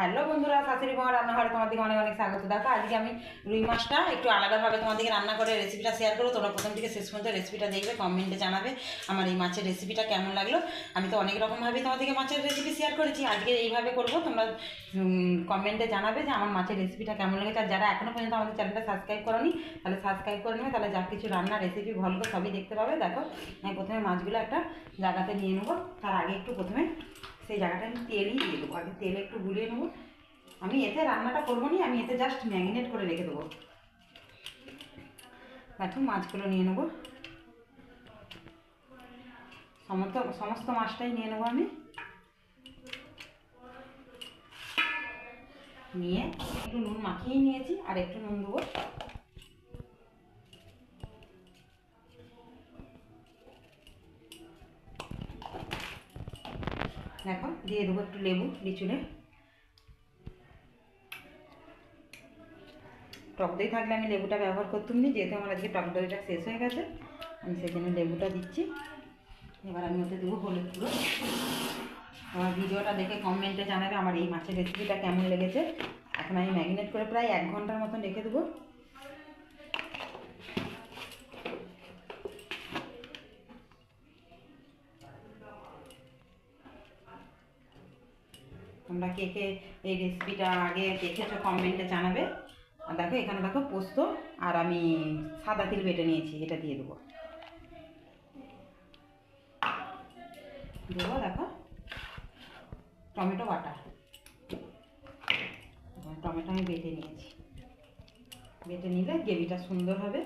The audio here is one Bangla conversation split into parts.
হ্যালো বন্ধুরা, শাশুড়ি বৌমা রান্নাঘরে তোমার দিকে অনেক অনেক স্বাগত। দেখো, আজকে আমি রুই মাছটা একটু আলাদাভাবে তোমাদেরকে রান্না করে রেসিপিটা শেয়ার করো তোমরা প্রথম থেকে শেষ পর্যন্ত রেসিপিটা দেখবে কমেন্টে জানাবে আমার এই মাছের রেসিপিটা কেমন লাগল। আমি তো অনেক রকমভাবেই তোমাদেরকে মাছের রেসিপি শেয়ার করেছি, আজকে এইভাবে করব। তোমরা কমেন্টে জানাবে যে আমার মাছের রেসিপিটা কেমন লেগেছে। আর যারা এখনও পর্যন্ত আমাদের চ্যানেলটা সাবস্ক্রাইব করনি, তাহলে সাবস্ক্রাইব করে নেবে। তাহলে যা কিছু রান্না রেসিপি ভলগ সবই দেখতে পাবে। দেখো, আমি প্রথমে মাছগুলো একটা জায়গাতে নিয়ে নেব। তার আগে একটু প্রথমে সেই জায়গাটা আমি তেলই দিয়ে দেবো। আগে তেলে একটু গুলিয়ে নেব। আমি এতে রান্নাটা করব নি, আমি এতে জাস্ট ম্যারিনেট করে রেখে দেবো। দেখো মাছগুলো নিয়ে নেব। সমস্ত সমস্ত মাছটাই নিয়ে নেব আমি। নিয়ে একটু নুন মাখিয়ে নিয়েছি, আর একটু নুন দেবো। দেখো দিয়ে দেবো একটু লেবু, লিচুনে। টক দই থাকলে আমি লেবুটা ব্যবহার করতাম নি, যেহেতু আমার আজকে টক দইটা শেষ হয়ে গেছে, আমি জন্য লেবুটা দিচ্ছি। এবার আমি ওতে দেবো হলুদ গুঁড়ো। আমার ভিডিওটা দেখে কমেন্টে জানাবে আমার এই মাছের রেসিপিটা কেমন লেগেছে। এখন আমি ম্যারিনেট করে প্রায় এক ঘণ্টার মতন রেখে দেবো। তোমরা কে কে এই রেসিপিটা আগে দেখেছ কমেন্টে জানাবে। আর দেখো, এখানে দেখো পোস্ত, আর আমি সাদা তিল বেটে নিয়েছি, এটা দিয়ে দেবো। দেবো, দেখো, টমেটো বাটা। টমেটো আমি বেটে নিয়েছি। বেটে নিলে গ্রেভিটা সুন্দর হবে,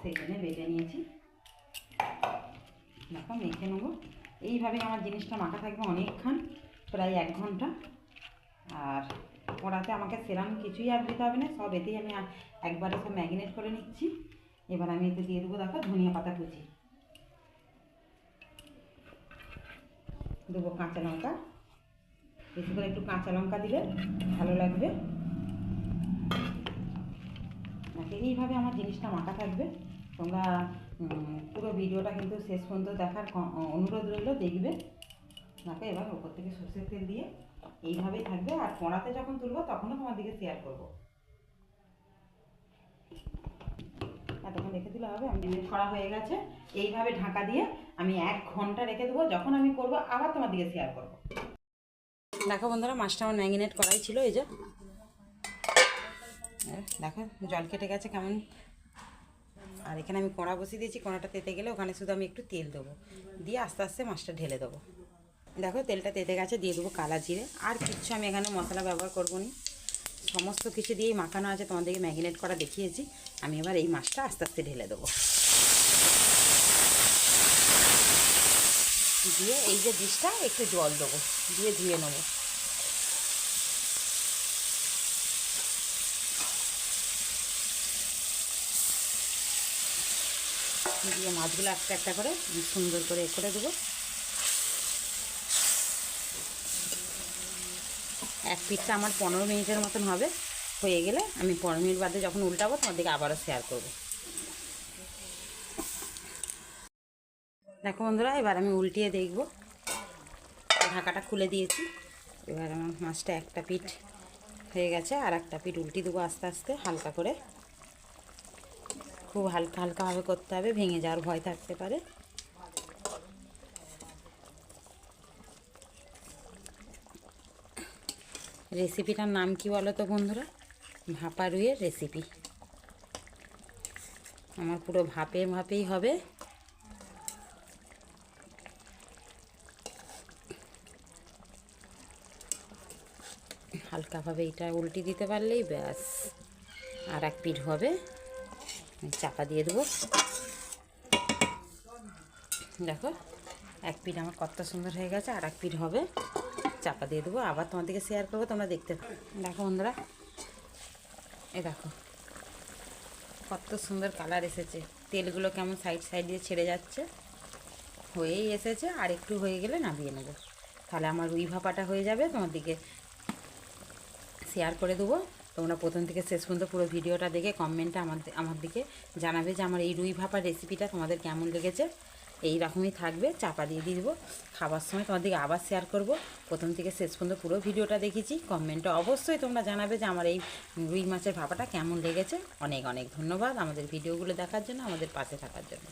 সেই জন্য বেটে নিয়েছি। দেখো, মেখে নেব। এইভাবে আমার জিনিসটা মাখা থাকবে অনেকক্ষণ। প্রায় এক ঘণ্টা। আর ওড়াতে আমাকে সেরাম কিছুই আর দিতে হবে না, সব এতেই আমি একবারে সব ম্যাগিনেট করে নিচ্ছি। এবার আমি এতে দিয়ে দেবো, দেখো, ধনিয়া পাতা কুচি। দেবো কাঁচা লঙ্কা। বেশি করে একটু কাঁচা লঙ্কা দিলে ভালো লাগবে। এইভাবে আমার জিনিসটা মাখা থাকবে। তোমরা পুরো ভিডিওটা কিন্তু শেষ পর্যন্ত দেখার অনুরোধ রইল, দেখবে। দেখো এবার ওপর থেকে সর্ষের তেল দিয়ে এইভাবেই থাকবে। আর কড়াতে যখন তুলবো, তখনও তোমার দিকে শেয়ার করব। এতক্ষণ রেখে দিলে হবে, আমি করা হয়ে গেছে। এইভাবে ঢাকা দিয়ে আমি এক ঘণ্টা রেখে দেবো। যখন আমি করব, আবার তোমার দিকে শেয়ার করব। দেখো বন্ধুরা, মাছটা আমার ম্যাগিনেট করাই ছিল, এই যে। দেখো, জল কেটে গেছে কেমন। আর এখানে আমি কড়া বসিয়ে দিয়েছি, কড়াটা তেতে গেলে ওখানে শুধু আমি একটু তেল দেবো। দিয়ে আস্তে আস্তে মাছটা ঢেলে দেবো। দেখো তেলটা তেতে গেছে, দিয়ে দেবো কালা জিরে। আর কিচ্ছু আমি এখানে মশলা ব্যবহার করব না। সমস্ত কিছু দিয়েই মাখানো আছে, তোমাদেরকে ম্যাগিনেট করা দেখিয়েছি। আমি এবার এই মাছটা আস্তে আস্তে ঢেলে দেবো। দিয়ে এই যে ডিশটা, একটু জল দেবো, দিয়ে ধুয়ে নেব। দিয়ে মাছগুলো একটা একটা করে সুন্দর করে করে দেবো। এক পিঠটা আমার পনেরো মিনিটের মতন হবে। হয়ে গেলে আমি পনেরো মিনিট বাদে যখন উল্টাবো তোমাদেরকে আবারও শেয়ার করব। দেখো বন্ধুরা, এবার আমি উল্টিয়ে দেখব। ঢাকাটা খুলে দিয়েছি। এবার আমার মাছটা একটা পিঠ হয়ে গেছে, আর একটা পিঠ উল্টি দেবো আস্তে আস্তে, হালকা করে। খুব হালকা হালকাভাবে করতে হবে, ভেঙে যাওয়ার ভয় থাকতে পারে। রেসিপিটার নাম কি বলো তো বন্ধুরা? ভাপা রুইয়ের রেসিপি। আমার পুরো ভাপে ভাপেই হবে। হালকাভাবে এটা উল্টি দিতে পারলেই ব্যাস। আর এক পিঠ হবে। চাপা দিয়ে দেবো। দেখো, এক পিঠ আমার কত সুন্দর হয়ে গেছে, আর এক পিঠ হবে। চাপা দিয়ে দেবো, আবার তোমাদেরকে শেয়ার করব, তোমরা দেখতে। দেখো বন্ধুরা, এ দেখো, কত সুন্দর কালার এসেছে। তেলগুলো কেমন সাইড সাইড দিয়ে ছেড়ে যাচ্ছে। হয়েই এসেছে, আর একটু হয়ে গেলে নামিয়ে নেব। তাহলে আমার রুই ভাপাটা হয়ে যাবে, তোমার দিকে শেয়ার করে দেবো। তোমরা প্রথম থেকে শেষ পর্যন্ত পুরো ভিডিওটা দেখে কমেন্টটা আমার আমার দিকে জানাবে যে আমার এই রুই ভাপার রেসিপিটা তোমাদের কেমন লেগেছে। এই রকমই থাকবে, চাপা দিয়ে দিয়ে দেবো। খাবার সময় তোমাদেরকে আবার শেয়ার করব। প্রথম থেকে শেষ পর্যন্ত পুরো ভিডিওটা দেখেছি। কমেন্টে অবশ্যই তোমরা জানাবে যে আমার এই রুই মাছের ভাপাটা কেমন লেগেছে। অনেক অনেক ধন্যবাদ আমাদের ভিডিওগুলো দেখার জন্য, আমাদের পাশে থাকার জন্য।